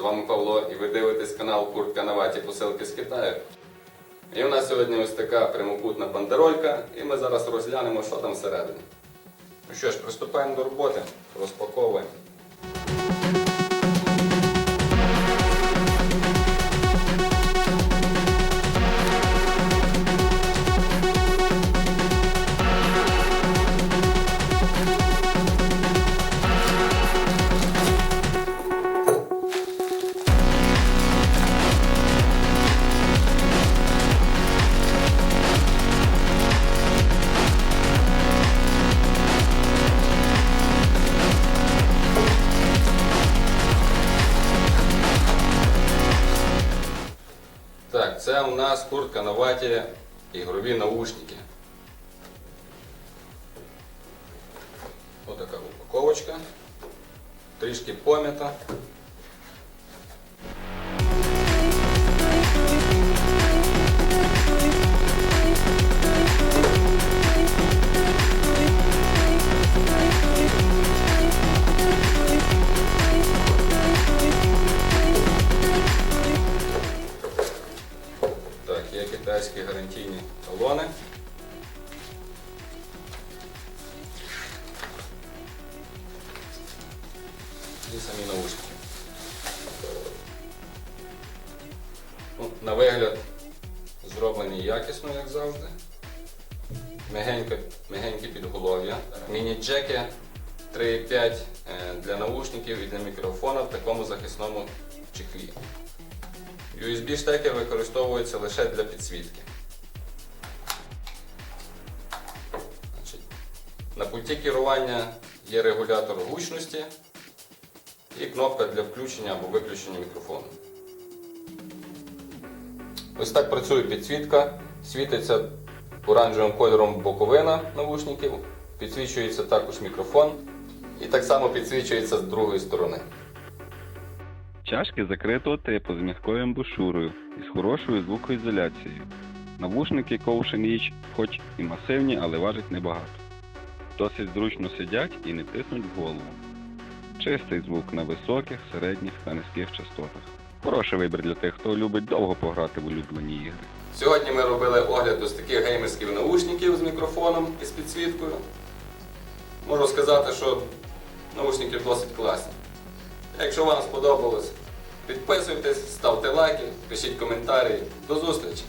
З вами Павло і ви дивитесь канал Куртка Наваті посилки з Китаю. І в нас сьогодні ось така прямокутна бандеролька, і ми зараз розглянемо, що там всередині. Ну що ж, приступаємо до роботи, розпаковуємо. це у нас куртка на ваті ігрові наушники. Отака упаковочка. Трішки пом'ята. Китайські гарантійні талони. І самі наушники. Ну, на вигляд зроблені якісно, як завжди. Мягеньке, мягенькі підголов'я. Міні-джеки 3,5 е, для наушників і для мікрофона в такому захисному чехлі. USB-штекер використовується лише для підсвітки. На пульті керування є регулятор гучності і кнопка для включення або виключення мікрофону. Ось так працює підсвітка. Світиться оранжевим кольором боковина навушників, підсвічується також мікрофон і так само підсвічується з другої сторони. Чашки закритого типу з м'якою амбушурою і з хорошою звукоізоляцією. Навушники Ковшен Rich хоч і масивні, але важать небагато. Досить зручно сидять і не тиснуть в голову. Чистий звук на високих, середніх та низьких частотах. Хороший вибір для тих, хто любить довго пограти в улюблені ігри. Сьогодні ми робили огляд ось таких геймерських наушників з мікрофоном і з підсвіткою. Можу сказати, що наушники досить класні. Якщо вам сподобалось, підписуйтесь, ставте лайки, пишіть коментарі. До зустрічі!